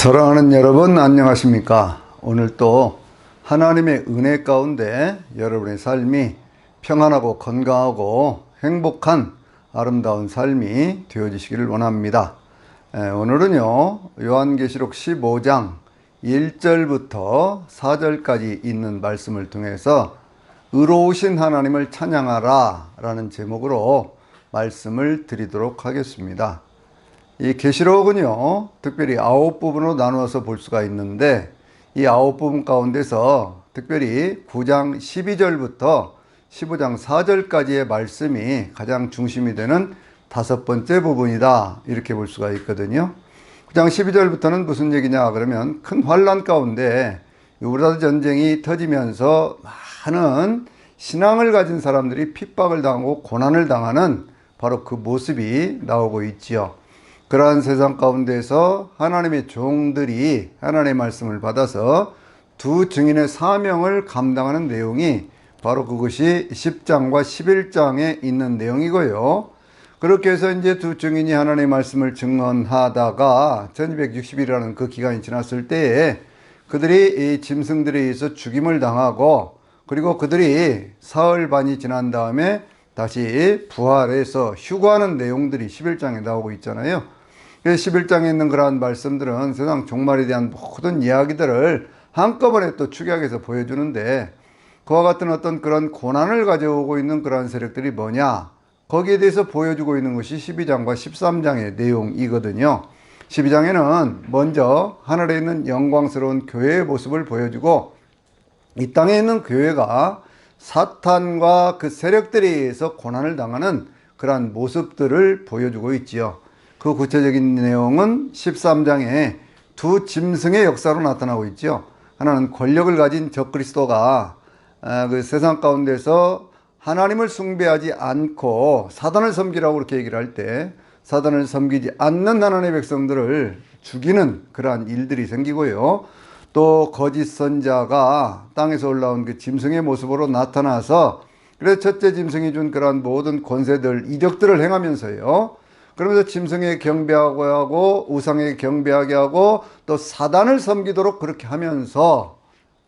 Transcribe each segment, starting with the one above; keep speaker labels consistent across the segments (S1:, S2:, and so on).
S1: 사랑하는 여러분 안녕하십니까? 오늘 또 하나님의 은혜 가운데 여러분의 삶이 평안하고 건강하고 행복한 아름다운 삶이 되어지시기를 원합니다. 에, 오늘은요 요한계시록 15장 1절부터 4절까지 있는 말씀을 통해서 의로우신 하나님을 찬양하라 라는 제목으로 말씀을 드리도록 하겠습니다 이 계시록은요, 특별히 아홉 부분으로 나누어서 볼 수가 있는데, 이 아홉 부분 가운데서 특별히 9장 12절부터 15장 4절까지의 말씀이 가장 중심이 되는 다섯 번째 부분이다. 이렇게 볼 수가 있거든요. 9장 12절부터는 무슨 얘기냐 그러면 큰 환란 가운데 유브라드 전쟁이 터지면서 많은 신앙을 가진 사람들이 핍박을 당하고 고난을 당하는 바로 그 모습이 나오고 있지요. 그러한 세상 가운데서 하나님의 종들이 하나님의 말씀을 받아서 두 증인의 사명을 감당하는 내용이 바로 그것이 10장과 11장에 있는 내용이고요. 그렇게 해서 이제 두 증인이 하나님의 말씀을 증언하다가 1260일이라는 그 기간이 지났을 때에 그들이 이 짐승들에 의해서 죽임을 당하고 그리고 그들이 사흘 반이 지난 다음에 다시 부활해서 휴거하는 내용들이 11장에 나오고 있잖아요. 11장에 있는 그러한 말씀들은 세상 종말에 대한 모든 이야기들을 한꺼번에 또 축약해서 보여주는데 그와 같은 어떤 그런 고난을 가져오고 있는 그러한 세력들이 뭐냐? 거기에 대해서 보여주고 있는 것이 12장과 13장의 내용이거든요. 12장에는 먼저 하늘에 있는 영광스러운 교회의 모습을 보여주고 이 땅에 있는 교회가 사탄과 그 세력들에 의해서 고난을 당하는 그러한 모습들을 보여주고 있지요 그 구체적인 내용은 13장에 두 짐승의 역사로 나타나고 있죠. 하나는 권력을 가진 적그리스도가 아, 그 세상 가운데서 하나님을 숭배하지 않고 사단을 섬기라고 그렇게 얘기를 할 때 사단을 섬기지 않는 하나님의 백성들을 죽이는 그러한 일들이 생기고요. 또 거짓 선자가 땅에서 올라온 그 짐승의 모습으로 나타나서 그래서 첫째 짐승이 준 그러한 모든 권세들 이적들을 행하면서요. 그러면서 짐승에 경배하고 하고 우상에 경배하게 하고 또 사단을 섬기도록 그렇게 하면서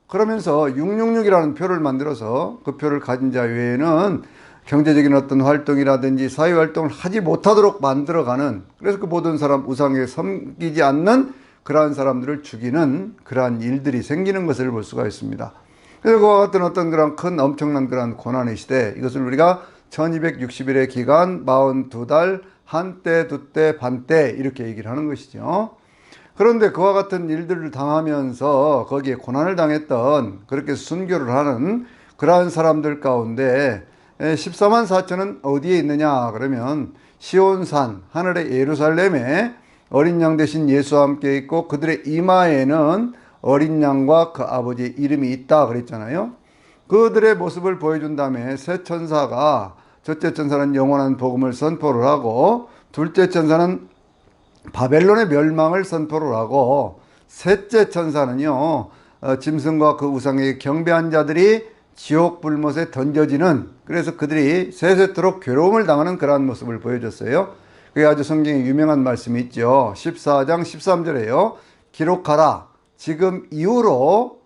S1: 그러면서 666이라는 표를 만들어서 그 표를 가진 자 외에는 경제적인 어떤 활동이라든지 사회 활동을 하지 못하도록 만들어가는 그래서 그 모든 사람 우상에 섬기지 않는 그러한 사람들을 죽이는 그러한 일들이 생기는 것을 볼 수가 있습니다. 그래서 그와 같은 어떤 그런 큰 엄청난 그런 고난의 시대 이것을 우리가 1260일의 기간 42달 한때, 두때, 반때 이렇게 얘기를 하는 것이죠. 그런데 그와 같은 일들을 당하면서 거기에 고난을 당했던 그렇게 순교를 하는 그러한 사람들 가운데 14만 4천은 어디에 있느냐 그러면 시온산 하늘의 예루살렘에 어린 양 대신 예수와 함께 있고 그들의 이마에는 어린 양과 그 아버지의 이름이 있다 그랬잖아요. 그들의 모습을 보여준 다음에 새 천사가 첫째 천사는 영원한 복음을 선포를 하고 둘째 천사는 바벨론의 멸망을 선포를 하고 셋째 천사는요 어, 짐승과 그 우상에게 경배한 자들이 지옥 불못에 던져지는 그래서 그들이 세세토록 괴로움을 당하는 그러한 모습을 보여줬어요. 그게 아주 성경에 유명한 말씀이 있죠. 14장 13절에요. 기록하라. 지금 이후로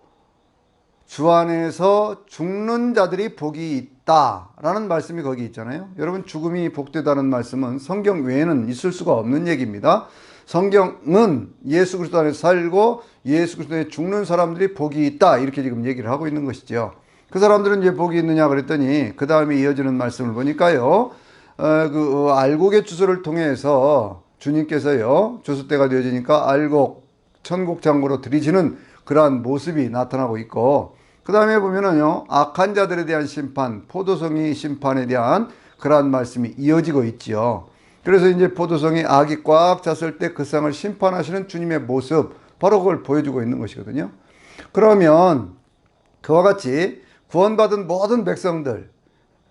S1: 주 안에서 죽는 자들이 복이 있 다. 라는 말씀이 거기 있잖아요. 여러분, 죽음이 복되다는 말씀은 성경 외에는 있을 수가 없는 얘기입니다. 성경은 예수 그리스도 안에서 살고 예수 그리스도에 죽는 사람들이 복이 있다. 이렇게 지금 얘기를 하고 있는 것이죠. 그 사람들은 이제 복이 있느냐 그랬더니 그 다음에 이어지는 말씀을 보니까요. 어, 그 어, 알곡의 주소를 통해서 주님께서요. 주소 때가 되어지니까 알곡 천국 장고로 들이지는 그러한 모습이 나타나고 있고 그 다음에 보면은요 악한 자들에 대한 심판 포도성이 심판에 대한 그러한 말씀이 이어지고 있지요. 그래서 이제 포도성이 악이 꽉 찼을 때 그 상을 심판하시는 주님의 모습 바로 그걸 보여주고 있는 것이거든요. 그러면 그와 같이 구원받은 모든 백성들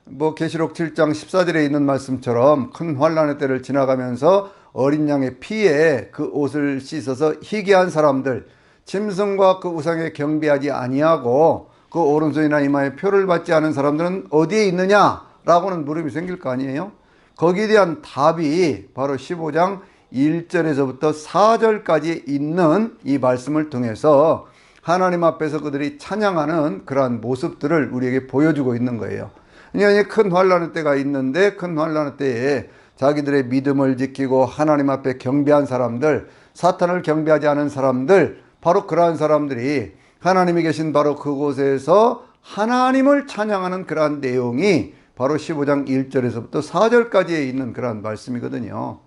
S1: 뭐 계시록 7장 14절에 있는 말씀처럼 큰 환란의 때를 지나가면서 어린 양의 피에 그 옷을 씻어서 희귀한 사람들 짐승과 그 우상에 경배하지 아니하고 그 오른손이나 이마에 표를 받지 않은 사람들은 어디에 있느냐라고는 물음이 생길 거 아니에요. 거기에 대한 답이 바로 15장 1절에서부터 4절까지 있는 이 말씀을 통해서 하나님 앞에서 그들이 찬양하는 그러한 모습들을 우리에게 보여주고 있는 거예요. 그러니까 큰 환란의 때가 있는데 큰 환란의 때에 자기들의 믿음을 지키고 하나님 앞에 경배한 사람들, 사탄을 경배하지 않은 사람들, 바로 그러한 사람들이 하나님이 계신 바로 그곳에서 하나님을 찬양하는 그러한 내용이 바로 15장 1절에서부터 4절까지에 있는 그러한 말씀이거든요.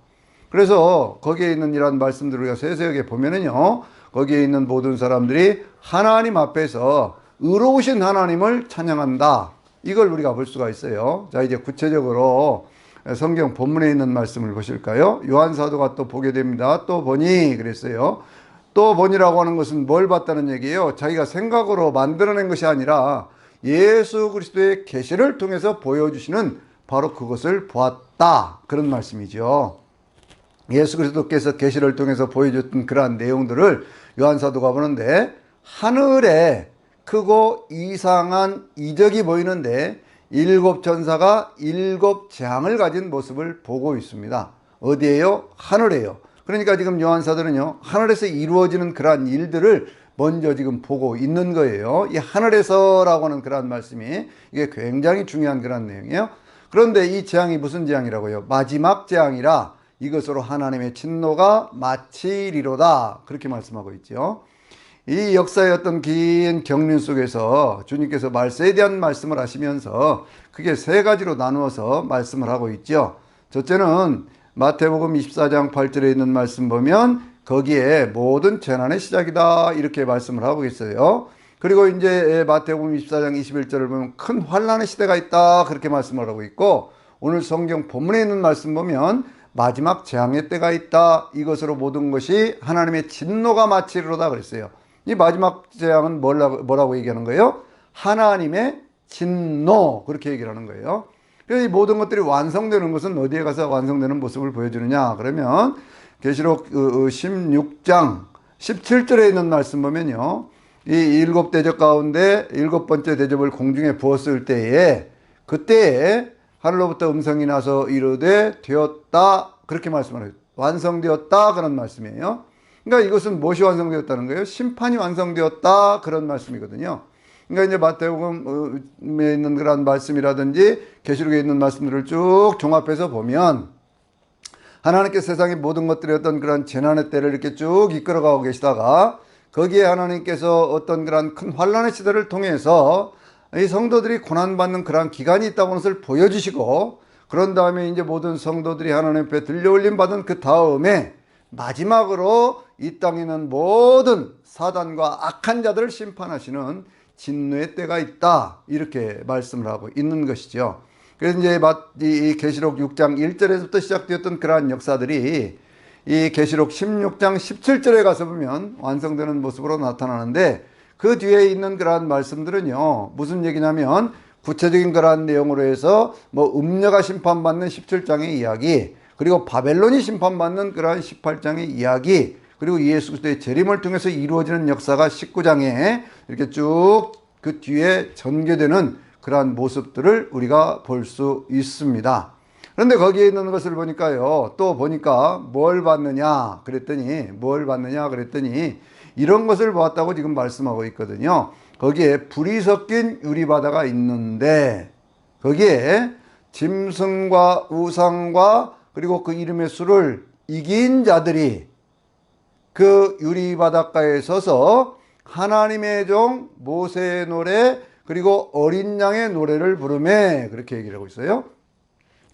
S1: 그래서 거기에 있는 이러한 말씀들을 우리가 세세하게 보면은요, 거기에 있는 모든 사람들이 하나님 앞에서 의로우신 하나님을 찬양한다. 이걸 우리가 볼 수가 있어요. 자, 이제 구체적으로 성경 본문에 있는 말씀을 보실까요? 요한 사도가 또 보게 됩니다. 또 보니 그랬어요. 또 보니라고 하는 것은 뭘 봤다는 얘기예요? 자기가 생각으로 만들어낸 것이 아니라 예수 그리스도의 계시를 통해서 보여주시는 바로 그것을 보았다. 그런 말씀이죠. 예수 그리스도께서 계시를 통해서 보여줬던 그러한 내용들을 요한 사도가 보는데 하늘에 크고 이상한 이적이 보이는데 일곱 천사가 일곱 재앙을 가진 모습을 보고 있습니다. 어디에요? 하늘에요. 그러니까 지금 요한 사도는요, 하늘에서 이루어지는 그러한 일들을 먼저 지금 보고 있는 거예요. 이 하늘에서라고 하는 그러한 말씀이 이게 굉장히 중요한 그런 내용이에요. 그런데 이 재앙이 무슨 재앙이라고요? 마지막 재앙이라 이것으로 하나님의 진노가 마치리로다. 그렇게 말씀하고 있죠. 이 역사의 어떤 긴 경륜 속에서 주님께서 말세에 대한 말씀을 하시면서 크게 세 가지로 나누어서 말씀을 하고 있죠. 첫째는 마태복음 24장 8절에 있는 말씀 보면 거기에 모든 재난의 시작이다 이렇게 말씀을 하고 있어요. 그리고 이제 마태복음 24장 21절을 보면 큰 환란의 시대가 있다 그렇게 말씀을 하고 있고 오늘 성경 본문에 있는 말씀 보면 마지막 재앙의 때가 있다 이것으로 모든 것이 하나님의 진노가 마치리로다 그랬어요. 이 마지막 재앙은 뭐라고 얘기하는 거예요? 하나님의 진노 그렇게 얘기를 하는 거예요. 이 모든 것들이 완성되는 것은 어디에 가서 완성되는 모습을 보여주느냐 그러면 계시록 16장 17절에 있는 말씀 보면요. 이 일곱 대접 가운데 일곱 번째 대접을 공중에 부었을 때에 그때에 하늘로부터 음성이 나서 이르되 되었다 그렇게 말씀을 해요. 완성되었다 그런 말씀이에요. 그러니까 이것은 무엇이 완성되었다는 거예요? 심판이 완성되었다 그런 말씀이거든요. 그러니까 이제 마태복음에 있는 그런 말씀이라든지 계시록에 있는 말씀들을 쭉 종합해서 보면 하나님께 세상의 모든 것들이 어떤 그런 재난의 때를 이렇게 쭉 이끌어가고 계시다가 거기에 하나님께서 어떤 그런 큰 환란의 시대를 통해서 이 성도들이 고난받는 그러한 기간이 있다고 하는 것을 보여주시고 그런 다음에 이제 모든 성도들이 하나님 앞에 들려올림 받은 그 다음에 마지막으로 이 땅에 있는 모든 사단과 악한 자들을 심판하시는 진노의 때가 있다 이렇게 말씀을 하고 있는 것이죠. 그래서 이제 이 계시록 6장 1절에서부터 시작되었던 그러한 역사들이 이 계시록 16장 17절에 가서 보면 완성되는 모습으로 나타나는데 그 뒤에 있는 그러한 말씀들은요 무슨 얘기냐면 구체적인 그러한 내용으로 해서 뭐 음녀가 심판받는 17장의 이야기 그리고 바벨론이 심판받는 그러한 18장의 이야기 그리고 예수 그리스도의 재림을 통해서 이루어지는 역사가 19장에 이렇게 쭉 그 뒤에 전개되는 그러한 모습들을 우리가 볼 수 있습니다. 그런데 거기에 있는 것을 보니까요. 또 보니까 뭘 봤느냐 그랬더니 뭘 봤느냐 그랬더니 이런 것을 보았다고 지금 말씀하고 있거든요. 거기에 불이 섞인 유리바다가 있는데 거기에 짐승과 우상과 그리고 그 이름의 수를 이긴 자들이 그 유리 바닷가에 서서 하나님의 종 모세의 노래 그리고 어린 양의 노래를 부르매 그렇게 얘기를 하고 있어요.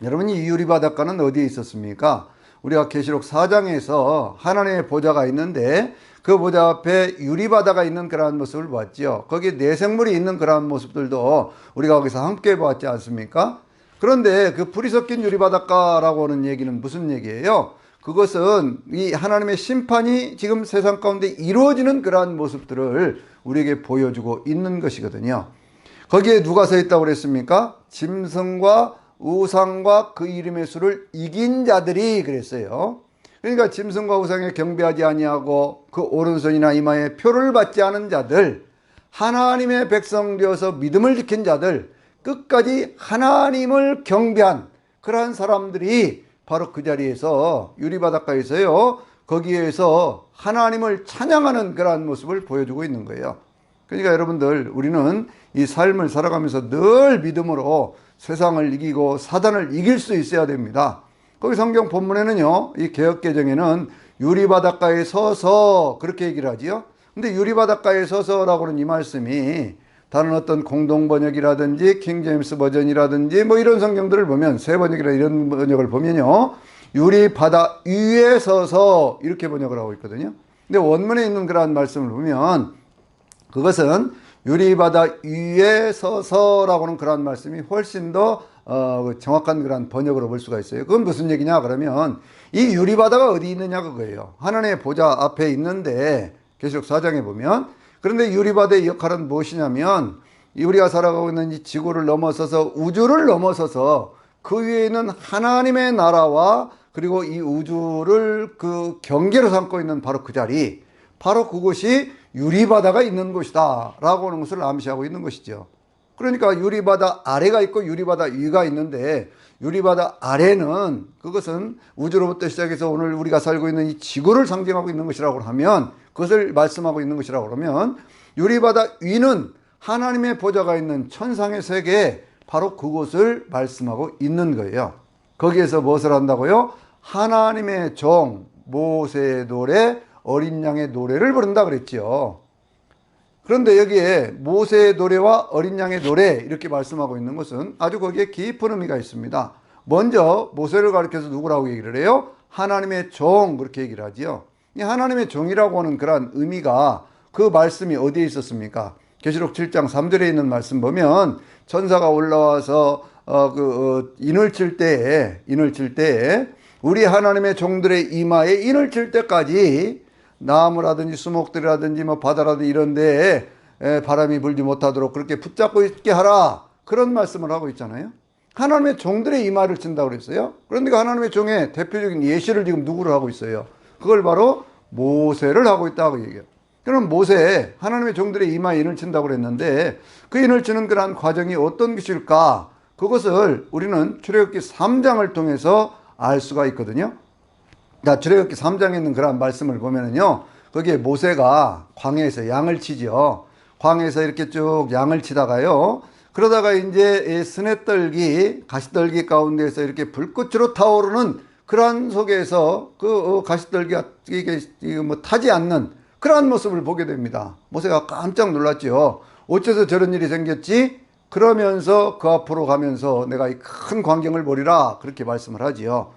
S1: 여러분 이 유리 바닷가는 어디에 있었습니까? 우리가 계시록 4장에서 하나님의 보좌가 있는데 그 보좌 앞에 유리바다가 있는 그러한 모습을 보았죠. 거기에 내생물이 있는 그러한 모습들도 우리가 거기서 함께 보았지 않습니까? 그런데 그 불이 섞인 유리바닷가라고 하는 얘기는 무슨 얘기예요? 그것은 이 하나님의 심판이 지금 세상 가운데 이루어지는 그러한 모습들을 우리에게 보여주고 있는 것이거든요. 거기에 누가 서 있다고 그랬습니까? 짐승과 우상과 그 이름의 수를 이긴 자들이 그랬어요. 그러니까 짐승과 우상에 경배하지 아니하고 그 오른손이나 이마에 표를 받지 않은 자들, 하나님의 백성 되어서 믿음을 지킨 자들, 끝까지 하나님을 경배한 그러한 사람들이 바로 그 자리에서 유리바닷가에서요. 거기에서 하나님을 찬양하는 그러한 모습을 보여주고 있는 거예요. 그러니까 여러분들 우리는 이 삶을 살아가면서 늘 믿음으로 세상을 이기고 사단을 이길 수 있어야 됩니다. 거기 성경 본문에는요. 이 개혁 개정에는 유리 바닷가에 서서 그렇게 얘기를 하지요. 근데 유리 바닷가에 서서라고는 이 말씀이 다른 어떤 공동 번역이라든지 킹제임스 버전이라든지 뭐 이런 성경들을 보면 새 번역이라 이런 번역을 보면요. 유리 바다 위에 서서 이렇게 번역을 하고 있거든요. 근데 원문에 있는 그러한 말씀을 보면 그것은 유리 바다 위에 서서라고는 그러한 말씀이 훨씬 더 어, 정확한 그런 번역으로 볼 수가 있어요. 그건 무슨 얘기냐 그러면 이 유리 바다가 어디 있느냐 그거예요. 하나님의 보좌 앞에 있는데 계시록 4장에 보면 그런데 유리 바다의 역할은 무엇이냐면 이 우리가 살아가고 있는 이 지구를 넘어서서 우주를 넘어서서 그 위에 있는 하나님의 나라와 그리고 이 우주를 그 경계로 삼고 있는 바로 그 자리 바로 그곳이 유리바다가 있는 곳이다 라고 하는 것을 암시하고 있는 것이죠. 그러니까 유리바다 아래가 있고 유리바다 위가 있는데 유리바다 아래는 그것은 우주로부터 시작해서 오늘 우리가 살고 있는 이 지구를 상징하고 있는 것이라고 하면 그것을 말씀하고 있는 것이라고 그러면 유리바다 위는 하나님의 보좌가 있는 천상의 세계 바로 그곳을 말씀하고 있는 거예요. 거기에서 무엇을 한다고요? 하나님의 종 모세의 노래 어린 양의 노래를 부른다 그랬지요. 그런데 여기에 모세의 노래와 어린 양의 노래 이렇게 말씀하고 있는 것은 아주 거기에 깊은 의미가 있습니다. 먼저 모세를 가리켜서 누구라고 얘기를 해요? 하나님의 종 그렇게 얘기를 하지요. 이 하나님의 종이라고 하는 그러한 의미가 그 말씀이 어디에 있었습니까? 계시록 7장 3절에 있는 말씀 보면 천사가 올라와서 어, 그, 어, 인을 칠 때에, 인을 칠 때에, 우리 하나님의 종들의 이마에 인을 칠 때까지 나무라든지 수목들이라든지 뭐 바다라든지 이런 데에 에, 바람이 불지 못하도록 그렇게 붙잡고 있게 하라. 그런 말씀을 하고 있잖아요. 하나님의 종들의 이마를 친다고 그랬어요. 그런데 그 하나님의 종의 대표적인 예시를 지금 누구를 하고 있어요? 그걸 바로 모세를 하고 있다고 얘기해요. 그럼 모세 하나님의 종들의 이마에 인을 친다고 그랬는데 그 인을 치는 그러한 과정이 어떤 것일까? 그것을 우리는 출애굽기 3장을 통해서 알 수가 있거든요. 자, 출애굽기 3장에 있는 그러한 말씀을 보면은요. 거기에 모세가 광야에서 양을 치죠. 광야에서 이렇게 쭉 양을 치다가요. 그러다가 이제 스네떨기, 가시떨기 가운데에서 이렇게 불꽃으로 타오르는 그러한 속에서 그 어, 가시떨기가 뭐 타지 않는 그러한 모습을 보게 됩니다. 모세가 깜짝 놀랐죠. 어째서 저런 일이 생겼지? 그러면서 그 앞으로 가면서 내가 이 큰 광경을 보리라 그렇게 말씀을 하지요.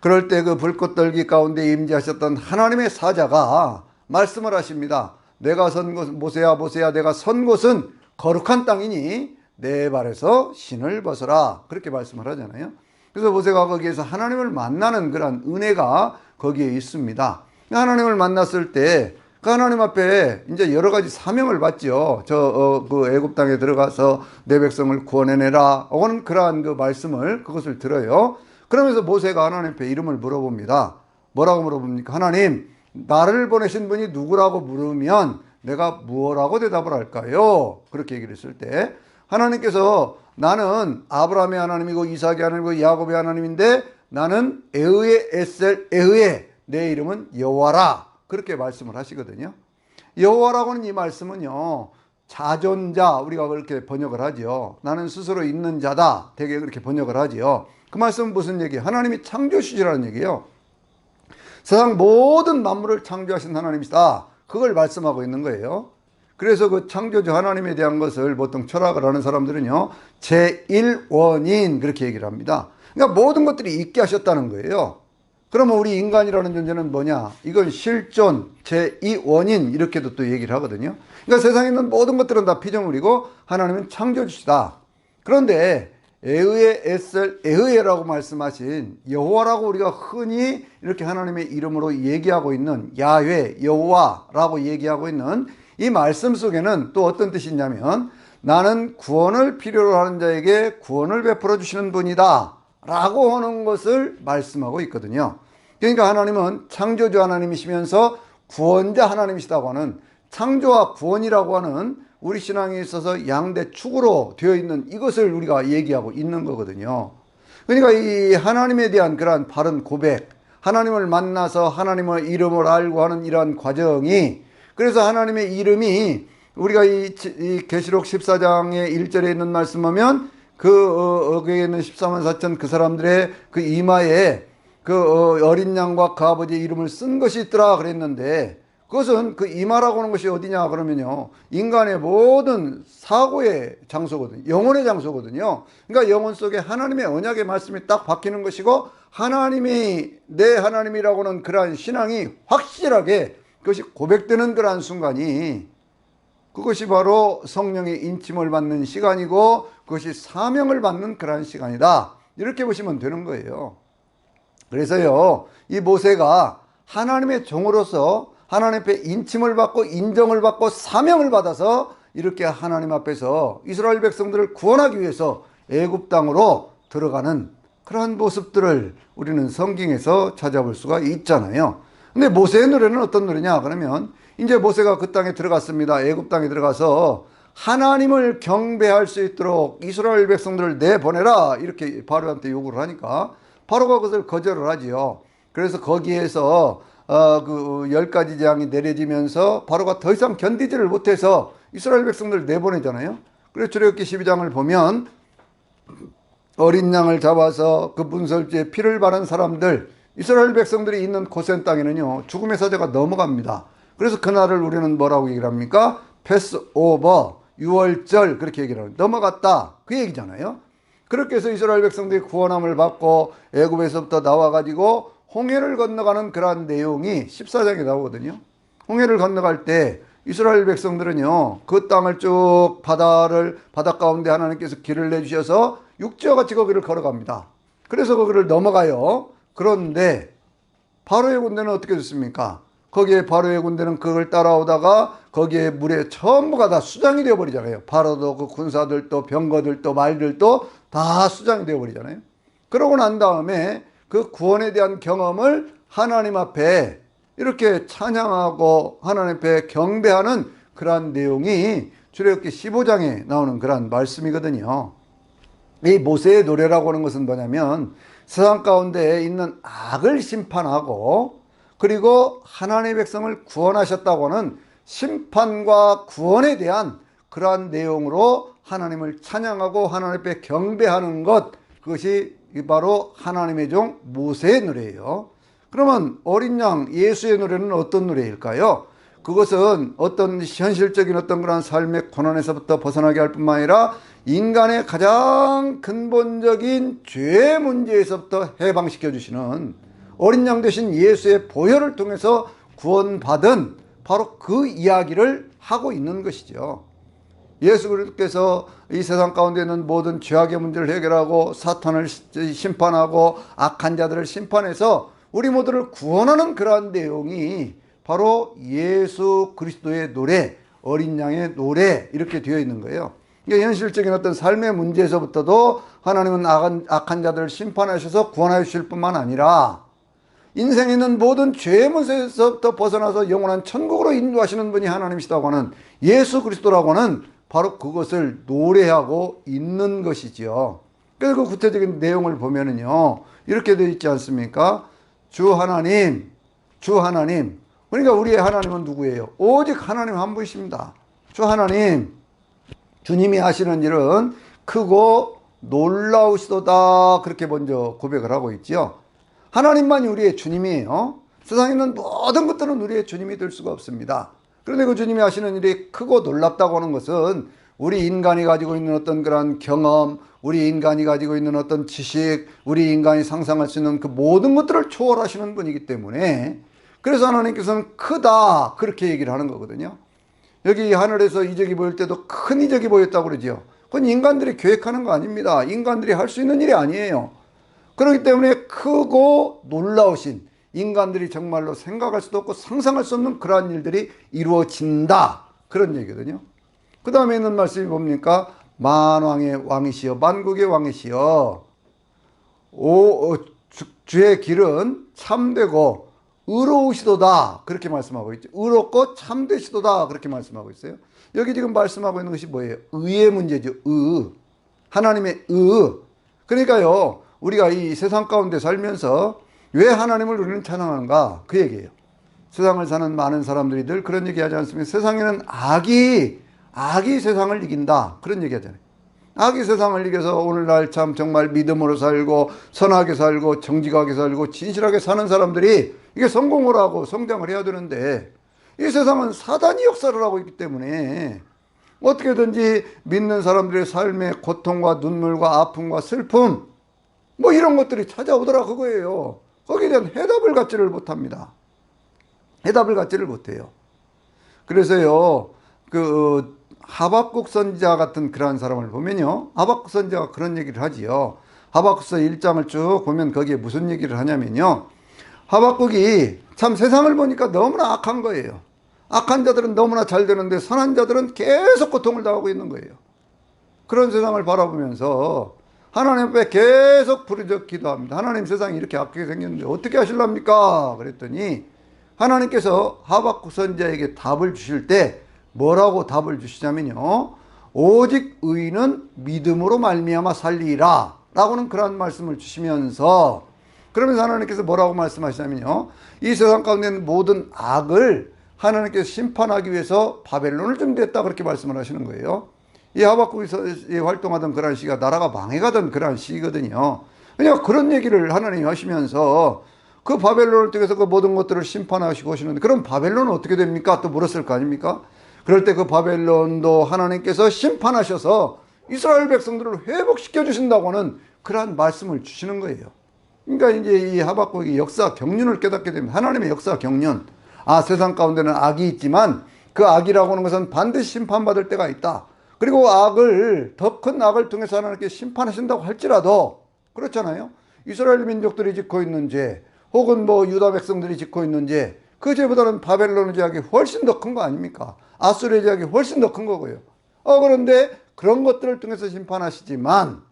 S1: 그럴 때 그 불꽃떨기 가운데 임재하셨던 하나님의 사자가 말씀을 하십니다. 내가 선 곳, 모세야, 모세야, 내가 선 곳은 거룩한 땅이니 내 발에서 신을 벗어라. 그렇게 말씀을 하잖아요. 그래서 모세가 거기에서 하나님을 만나는 그런 은혜가 거기에 있습니다. 하나님을 만났을 때 그 하나님 앞에 이제 여러 가지 사명을 받죠. 저그 애굽 땅에 들어가서 내 백성을 구원해내라. 혹은 그러한 그 말씀을 그것을 들어요. 그러면서 모세가 하나님 앞에 이름을 물어봅니다. 뭐라고 물어봅니까? 하나님, 나를 보내신 분이 누구라고 물으면 내가 무엇라고 대답을 할까요? 그렇게 얘기를 했을 때 하나님께서 나는 아브라함의 하나님이고 이삭의 하나님이고 야곱의 하나님인데 나는 에흐의 에셀 에흐의 내 이름은 여호와라 그렇게 말씀을 하시거든요. 여호와라고는 이 말씀은요. 자존자 우리가 그렇게 번역을 하죠. 나는 스스로 있는 자다. 되게 그렇게 번역을 하지요. 그 말씀은 무슨 얘기예요? 하나님이 창조주시라는 얘기예요. 세상 모든 만물을 창조하신 하나님이다. 그걸 말씀하고 있는 거예요. 그래서 그 창조주 하나님에 대한 것을 보통 철학을 하는 사람들은요, 제1원인 그렇게 얘기를 합니다. 그러니까 모든 것들이 있게 하셨다는 거예요. 그러면 우리 인간이라는 존재는 뭐냐? 이건 실존, 제2원인 이렇게도 또 얘기를 하거든요. 그러니까 세상에 있는 모든 것들은 다 피조물이고 하나님은 창조주시다. 그런데 에흐의 에셀 에흐에라고 말씀하신 여호와라고 우리가 흔히 이렇게 하나님의 이름으로 얘기하고 있는 야훼 여호와라고 얘기하고 있는 이 말씀 속에는 또 어떤 뜻이 있냐면 나는 구원을 필요로 하는 자에게 구원을 베풀어 주시는 분이다 라고 하는 것을 말씀하고 있거든요. 그러니까 하나님은 창조주 하나님이시면서 구원자 하나님이시다고 하는 창조와 구원이라고 하는 우리 신앙에 있어서 양대 축으로 되어 있는 이것을 우리가 얘기하고 있는 거거든요. 그러니까 이 하나님에 대한 그러한 바른 고백, 하나님을 만나서 하나님의 이름을 알고 하는 이러한 과정이 그래서 하나님의 이름이 우리가 이, 이 계시록 14장의 1절에 있는 말씀 보면 그 어, 거기에 있는 14만 4천 그 사람들의 그 이마에 그 어, 어린 양과 그 아버지의 이름을 쓴 것이 있더라 그랬는데 그것은 그 이마라고 하는 것이 어디냐 그러면요. 인간의 모든 사고의 장소거든요. 영혼의 장소거든요. 그러니까 영혼 속에 하나님의 언약의 말씀이 딱 박히는 것이고 하나님이 내 하나님이라고는 그러한 신앙이 확실하게 그것이 고백되는 그러한 순간이 그것이 바로 성령의 인침을 받는 시간이고 그것이 사명을 받는 그러한 시간이다 이렇게 보시면 되는 거예요 그래서요 이 모세가 하나님의 종으로서 하나님 앞에 인침을 받고 인정을 받고 사명을 받아서 이렇게 하나님 앞에서 이스라엘 백성들을 구원하기 위해서 애굽 땅으로 들어가는 그러한 모습들을 우리는 성경에서 찾아볼 수가 있잖아요. 근데 모세의 노래는 어떤 노래냐 그러면 이제 모세가 그 땅에 들어갔습니다. 애굽 땅에 들어가서 하나님을 경배할 수 있도록 이스라엘 백성들을 내보내라 이렇게 바로한테 요구를 하니까 바로가 그것을 거절을 하지요. 그래서 거기에서 어, 그, 열 가지 재앙이 내려지면서 바로가 더 이상 견디지를 못해서 이스라엘 백성들 내보내잖아요. 그래서 출애굽기 12장을 보면 어린 양을 잡아서 그 분설주에 피를 바른 사람들, 이스라엘 백성들이 있는 고센 땅에는요, 죽음의 사자가 넘어갑니다. 그래서 그날을 우리는 뭐라고 얘기를 합니까? 패스 오버, 6월절, 그렇게 얘기를 합니다. 넘어갔다. 그 얘기잖아요. 그렇게 해서 이스라엘 백성들이 구원함을 받고 애굽에서부터 나와가지고 홍해를 건너가는 그러한 내용이 14장에 나오거든요. 홍해를 건너갈 때 이스라엘 백성들은요, 그 땅을 쭉 바다를, 바다 가운데 하나님께서 길을 내주셔서 육지와 같이 거기를 걸어갑니다. 그래서 거기를 넘어가요. 그런데 바로의 군대는 어떻게 됐습니까? 거기에 바로의 군대는 그걸 따라오다가 거기에 물에 전부가 다 수장이 되어버리잖아요. 바로도 그 군사들도 병거들도 말들도 다 수장이 되어버리잖아요. 그러고 난 다음에 그 구원에 대한 경험을 하나님 앞에 이렇게 찬양하고 하나님 앞에 경배하는 그러한 내용이 출애굽기 15장에 나오는 그러한 말씀이거든요. 이 모세의 노래라고 하는 것은 뭐냐면 세상 가운데 있는 악을 심판하고 그리고 하나님의 백성을 구원하셨다고 하는 심판과 구원에 대한 그러한 내용으로 하나님을 찬양하고 하나님 앞에 경배하는 것 그것이 바로 하나님의 종 모세의 노래예요. 그러면 어린 양 예수의 노래는 어떤 노래일까요? 그것은 어떤 현실적인 어떤 그런 삶의 고난에서부터 벗어나게 할 뿐만 아니라 인간의 가장 근본적인 죄 문제에서부터 해방시켜 주시는 어린 양 대신 예수의 보혈을 통해서 구원받은 바로 그 이야기를 하고 있는 것이죠. 예수 그리스도께서 이 세상 가운데 있는 모든 죄악의 문제를 해결하고 사탄을 심판하고 악한 자들을 심판해서 우리 모두를 구원하는 그러한 내용이 바로 예수 그리스도의 노래, 어린 양의 노래 이렇게 되어 있는 거예요. 이게 현실적인 어떤 삶의 문제에서부터도 하나님은 악한, 악한 자들을 심판하셔서 구원하여 주실 뿐만 아니라 인생에 있는 모든 죄의 문제에서부터 벗어나서 영원한 천국으로 인도하시는 분이 하나님이시다고 하는 예수 그리스도라고 하는 바로 그것을 노래하고 있는 것이지요. 그래서 그 구체적인 내용을 보면은요, 이렇게 되어 있지 않습니까? 주 하나님, 주 하나님. 그러니까 우리의 하나님은 누구예요? 오직 하나님 한 분이십니다. 주 하나님, 주님이 하시는 일은 크고 놀라우시도다. 그렇게 먼저 고백을 하고 있지요. 하나님만이 우리의 주님이에요. 세상에 있는 모든 것들은 우리의 주님이 될 수가 없습니다. 그런데 그 주님이 하시는 일이 크고 놀랍다고 하는 것은 우리 인간이 가지고 있는 어떤 그런 경험, 우리 인간이 가지고 있는 어떤 지식, 우리 인간이 상상할 수 있는 그 모든 것들을 초월하시는 분이기 때문에 그래서 하나님께서는 크다 그렇게 얘기를 하는 거거든요. 여기 하늘에서 이적이 보일 때도 큰 이적이 보였다고 그러지요. 그건 인간들이 계획하는 거 아닙니다. 인간들이 할 수 있는 일이 아니에요. 그렇기 때문에 크고 놀라우신 인간들이 정말로 생각할 수도 없고 상상할 수 없는 그러한 일들이 이루어진다. 그런 얘기거든요. 그 다음에 있는 말씀이 뭡니까? 만왕의 왕이시여, 만국의 왕이시여. 오, 어, 주, 의 길은 참되고 의로우시도다. 그렇게 말씀하고 있죠. 의롭고 참되시도다. 그렇게 말씀하고 있어요. 여기 지금 말씀하고 있는 것이 뭐예요? 의의 문제죠. 의. 하나님의 의. 그러니까요. 우리가 이 세상 가운데 살면서 왜 하나님을 우리는 찬양하는가? 그 얘기예요. 세상을 사는 많은 사람들이 늘 그런 얘기 하지 않습니까? 세상에는 악이, 악이 세상을 이긴다. 그런 얘기 하잖아요. 악이 세상을 이겨서 오늘날 참 정말 믿음으로 살고 선하게 살고 정직하게 살고 진실하게 사는 사람들이 이게 성공을 하고 성장을 해야 되는데 이 세상은 사단이 역사를 하고 있기 때문에 어떻게든지 믿는 사람들의 삶의 고통과 눈물과 아픔과 슬픔 뭐 이런 것들이 찾아오더라 그거예요. 거기에 대한 해답을 갖지를 못합니다. 해답을 갖지를 못해요. 그래서요, 그, 하박국 선지자 같은 그러한 사람을 보면요. 하박국 선지자가 그런 얘기를 하지요. 하박국서 1장을 쭉 보면 거기에 무슨 얘기를 하냐면요. 하박국이 참 세상을 보니까 너무나 악한 거예요. 악한 자들은 너무나 잘 되는데 선한 자들은 계속 고통을 당하고 있는 거예요. 그런 세상을 바라보면서 하나님 앞에 계속 부르짖 기도합니다. 하나님 세상이 이렇게 악하게 생겼는데 어떻게 하실랍니까? 그랬더니 하나님께서 하박국 선지자에게 답을 주실 때 뭐라고 답을 주시냐면요. 오직 의인은 믿음으로 말미암아 살리라 라고는 그런 말씀을 주시면서 그러면서 하나님께서 뭐라고 말씀하시냐면요. 이 세상 가운데 있는 모든 악을 하나님께서 심판하기 위해서 바벨론을 준비했다 그렇게 말씀을 하시는 거예요. 이 하박국에서 활동하던 그런 시기가 나라가 망해가던 그런 시기거든요. 그냥 그런 얘기를 하나님이 하시면서 그 바벨론을 통해서 그 모든 것들을 심판하시고 오시는데 그럼 바벨론은 어떻게 됩니까? 또 물었을 거 아닙니까? 그럴 때 그 바벨론도 하나님께서 심판하셔서 이스라엘 백성들을 회복시켜 주신다고는 그러한 말씀을 주시는 거예요. 그러니까 이제 이 하박국이 역사 경륜을 깨닫게 됩니다. 하나님의 역사 경륜. 아, 세상 가운데는 악이 있지만 그 악이라고 하는 것은 반드시 심판받을 때가 있다. 그리고 악을, 더 큰 악을 통해서 하나님께 심판하신다고 할지라도, 그렇잖아요. 이스라엘 민족들이 짓고 있는 죄, 혹은 뭐 유다 백성들이 짓고 있는 죄, 그 죄보다는 바벨론의 죄악이 훨씬 더 큰 거 아닙니까? 아수르의 죄악이 훨씬 더 큰 거고요. 어, 그런데 그런 것들을 통해서 심판하시지만,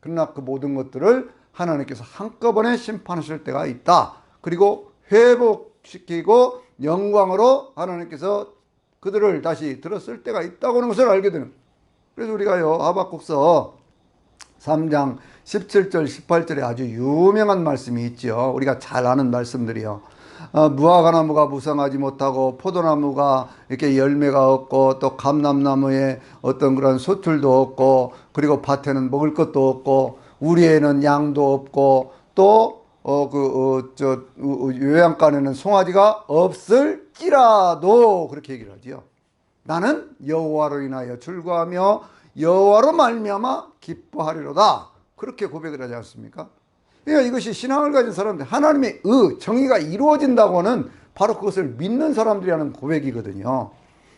S1: 그러나 그 모든 것들을 하나님께서 한꺼번에 심판하실 때가 있다. 그리고 회복시키고 영광으로 하나님께서 그들을 다시 들었을 때가 있다고 하는 것을 알게 되는. 그래서 우리가요, 하박국서 3장 17절, 18절에 아주 유명한 말씀이 있죠. 우리가 잘 아는 말씀들이요. 어, 무화과나무가 무성하지 못하고 포도나무가 이렇게 열매가 없고 또 감람나무에 어떤 그런 소출도 없고 그리고 밭에는 먹을 것도 없고 우리에는 양도 없고 또 어그어저 요양간에는 송아지가 없을지라도 그렇게 얘기를 하지요. 나는 여호와로 인하여 즐거하며 여호와로 말미암아 기뻐하리로다. 그렇게 고백을 하지 않습니까? 그러니까 이것이 신앙을 가진 사람들 하나님의 의 정의가 이루어진다고는 바로 그것을 믿는 사람들이 하는 고백이거든요.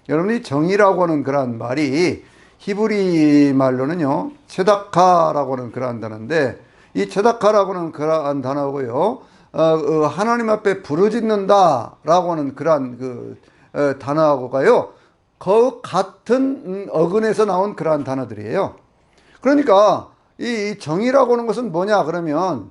S1: 여러분이 정의라고 하는 그러한 말이 히브리 말로는요 체다카라고 하는 그러한 단어인데 이 체다카라고는 그러한 단어고요 어, 어, 하나님 앞에 부르짖는다라고 하는 그러한 그 어, 단어하고가요 그 같은 음, 어근에서 나온 그러한 단어들이에요. 그러니까 이 정의라고 하는 것은 뭐냐 그러면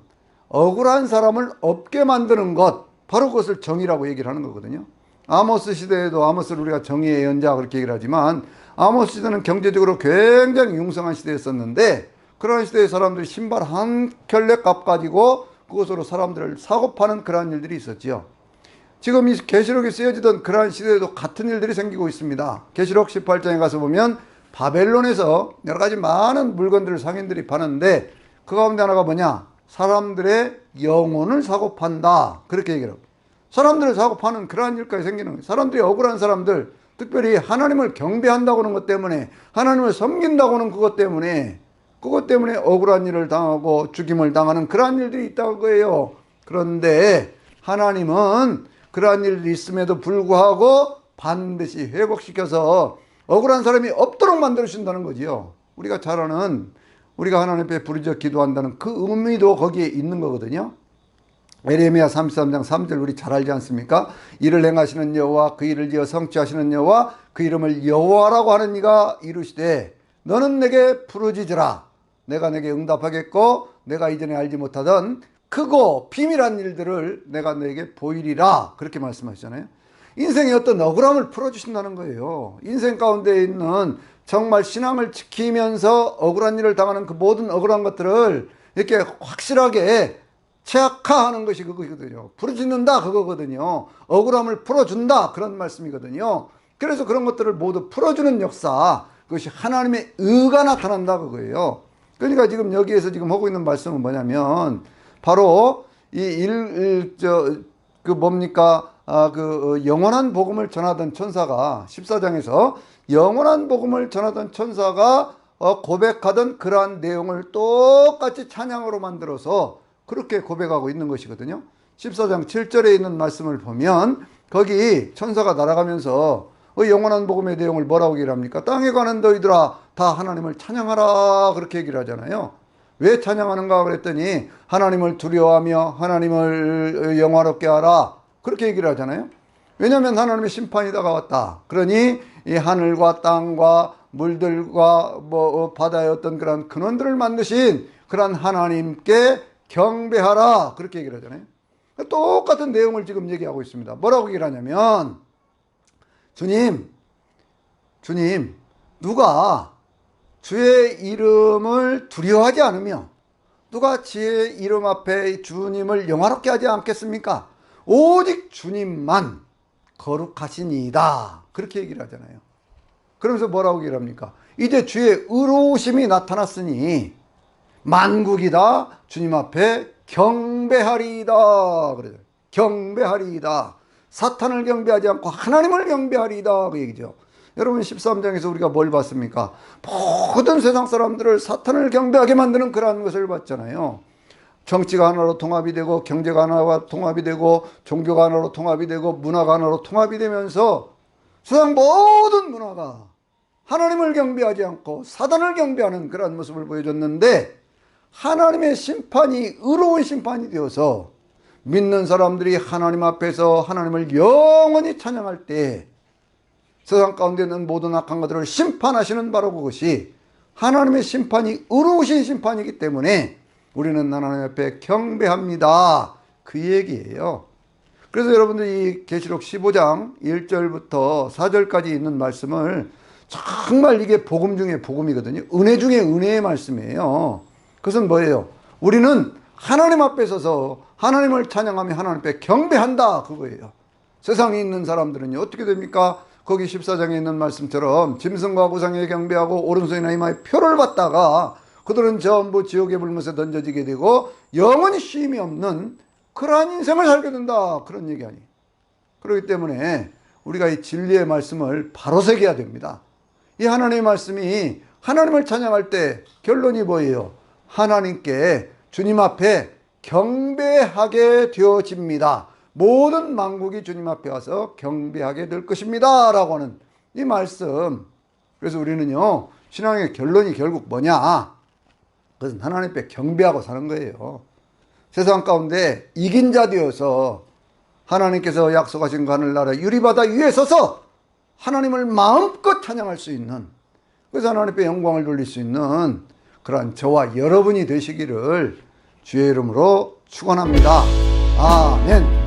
S1: 억울한 사람을 없게 만드는 것 바로 그것을 정의라고 얘기를 하는 거거든요. 아모스 시대에도 아모스를 우리가 정의의 연자 그렇게 얘기를 하지만 아모스 시대는 경제적으로 굉장히 융성한 시대였었는데 그런 시대의 사람들이 신발 한 켤레 값 가지고 그것으로 사람들을 사고 파는 그러한 일들이 있었지요. 지금 이 계시록에 쓰여지던 그러한 시대에도 같은 일들이 생기고 있습니다. 계시록 18장에 가서 보면 바벨론에서 여러 가지 많은 물건들을 상인들이 파는데 그 가운데 하나가 뭐냐? 사람들의 영혼을 사고 판다. 그렇게 얘기를 하고. 사람들을 사고 파는 그러한 일까지 생기는 거예요. 사람들이 억울한 사람들, 특별히 하나님을 경배한다고 하는 것 때문에, 하나님을 섬긴다고 하는 그것 때문에, 그것 때문에 억울한 일을 당하고 죽임을 당하는 그러한 일들이 있다고 거예요. 그런데 하나님은 그러한 일이 있음에도 불구하고 반드시 회복시켜서 억울한 사람이 없도록 만들어 주신다는 거지요. 우리가 잘 아는 우리가 하나님 앞에 부르짖어 기도한다는 그 의미도 거기에 있는 거거든요. 에레미야 33장 3절 우리 잘 알지 않습니까? 이를 행하시는 여호와 그 일을 지어 성취하시는 여호와 그 이름을 여호와라고 하는 이가 이르시되 너는 내게 부르짖으라 내가 내게 응답하겠고 내가 이전에 알지 못하던 크고 비밀한 일들을 내가 너에게 보이리라 그렇게 말씀하시잖아요. 인생의 어떤 억울함을 풀어주신다는 거예요. 인생 가운데 있는 정말 신앙을 지키면서 억울한 일을 당하는 그 모든 억울한 것들을 이렇게 확실하게 체악화하는 것이 그거거든요. 부르짖는다 그거거든요. 억울함을 풀어준다 그런 말씀이거든요. 그래서 그런 것들을 모두 풀어주는 역사 그것이 하나님의 의가 나타난다 그거예요. 그러니까 지금 여기에서 지금 하고 있는 말씀은 뭐냐면 바로 이일저그 뭡니까 아, 그 어, 영원한 복음을 전하던 천사가 14장에서 영원한 복음을 전하던 천사가 어, 고백하던 그러한 내용을 똑같이 찬양으로 만들어서 그렇게 고백하고 있는 것이거든요. 14장 7절에 있는 말씀을 보면 거기 천사가 날아가면서 어, 영원한 복음의 내용을 뭐라고 얘기를 합니까? 땅에 가는 너희들아 다 하나님을 찬양하라 그렇게 얘기를 하잖아요. 왜 찬양하는가 그랬더니 하나님을 두려워하며 하나님을 영화롭게 하라 그렇게 얘기를 하잖아요. 왜냐하면 하나님의 심판이 다가왔다. 그러니 이 하늘과 땅과 물들과 뭐 어, 바다의 어떤 그런 근원들을 만드신 그런 하나님께 경배하라 그렇게 얘기를 하잖아요. 똑같은 내용을 지금 얘기하고 있습니다. 뭐라고 얘기를 하냐면 주님, 주님, 누가 주의 이름을 두려워하지 않으며 누가 주의 이름 앞에 주님을 영화롭게 하지 않겠습니까? 오직 주님만 거룩하시니이다. 그렇게 얘기를 하잖아요. 그러면서 뭐라고 얘기를 합니까? 이제 주의 의로우심이 나타났으니 만국이다 주님 앞에 경배하리이다. 그래요. 경배하리이다. 사탄을 경배하지 않고 하나님을 경배하리이다. 그 얘기죠. 여러분 13장에서 우리가 뭘 봤습니까? 모든 세상 사람들을 사탄을 경배하게 만드는 그러한 것을 봤잖아요. 정치가 하나로 통합이 되고 경제가 하나가 통합이 되고 종교가 하나로 통합이 되고 문화가 하나로 통합이 되면서 세상 모든 문화가 하나님을 경배하지 않고 사단을 경배하는 그러한 모습을 보여줬는데 하나님의 심판이 의로운 심판이 되어서 믿는 사람들이 하나님 앞에서 하나님을 영원히 찬양할 때 세상 가운데 있는 모든 악한 것들을 심판하시는 바로 그것이 하나님의 심판이 의로우신 심판이기 때문에 우리는 하나님 앞에 경배합니다. 그 얘기예요. 그래서 여러분들 이 계시록 15장 1절부터 4절까지 있는 말씀을 정말 이게 복음 중에 복음이거든요. 은혜 중에 은혜의 말씀이에요. 그것은 뭐예요? 우리는 하나님 앞에 서서 하나님을 찬양하며 하나님 앞에 경배한다. 그거예요. 세상에 있는 사람들은요, 어떻게 됩니까? 거기 14장에 있는 말씀처럼 짐승과 우상에 경배하고 오른손이나 이마에 표를 받다가 그들은 전부 지옥의 불못에 던져지게 되고 영원히 쉼이 없는 그러한 인생을 살게 된다. 그런 얘기 아니. 그렇기 때문에 우리가 이 진리의 말씀을 바로 새겨야 됩니다. 이 하나님의 말씀이 하나님을 찬양할 때 결론이 뭐예요? 하나님께 주님 앞에 경배하게 되어집니다. 모든 만국이 주님 앞에 와서 경배하게 될 것입니다. 라고 하는 이 말씀. 그래서 우리는요, 신앙의 결론이 결국 뭐냐? 그것은 하나님 앞에 경배하고 사는 거예요. 세상 가운데 이긴 자 되어서 하나님께서 약속하신 그 하늘나라 유리바다 위에 서서 하나님을 마음껏 찬양할 수 있는 그래서 하나님 앞에 영광을 돌릴 수 있는 그러한 저와 여러분이 되시기를 주의 이름으로 축원합니다. 아멘.